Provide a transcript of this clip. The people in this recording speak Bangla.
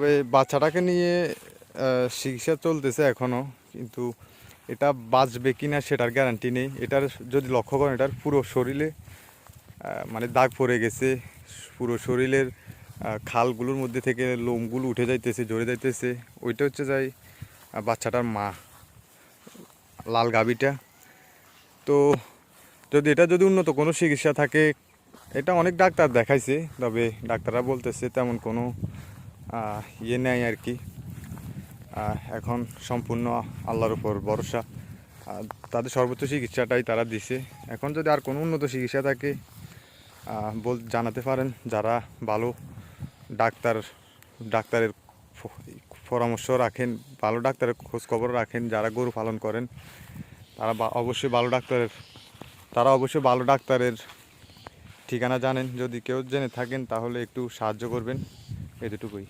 তবে বাচ্চাটাকে নিয়ে চিকিৎসা চলতেছে এখনও কিন্তু এটা বাঁচবে কি না সেটার গ্যারান্টি নেই। এটার যদি লক্ষ্য করেন, এটার পুরো শরীরে মানে দাগ পড়ে গেছে, পুরো শরীরের খালগুলোর মধ্যে থেকে লোমগুলো উঠে যাইতেছে, ঝরে যাইতেছে। ওইটা হচ্ছে যাই বাচ্চাটার মা, লাল গাবিটা তো যদি এটা যদি উন্নত কোনো চিকিৎসা থাকে, এটা অনেক ডাক্তার দেখাইছে, তবে ডাক্তাররা বলতেছে তেমন কোনো ইয়ে নেয় আর কি। এখন সম্পূর্ণ আল্লাহর উপর ভরসা। তাদের সর্বোচ্চ চিকিৎসাটাই তারা দিছে। এখন যদি আর কোনো উন্নত চিকিৎসা থাকে বল, জানাতে পারেন যারা ভালো ডাক্তার, ডাক্তারের পরামর্শ রাখেন, ভালো ডাক্তারের খোঁজ খবর রাখেন, যারা গরু পালন করেন, তারা অবশ্যই ভালো ডাক্তারের, তারা অবশ্যই ভালো ডাক্তারের ঠিকানা জানেন। যদি কেউ জেনে থাকেন, তাহলে একটু সাহায্য করবেন। এতটুকুই।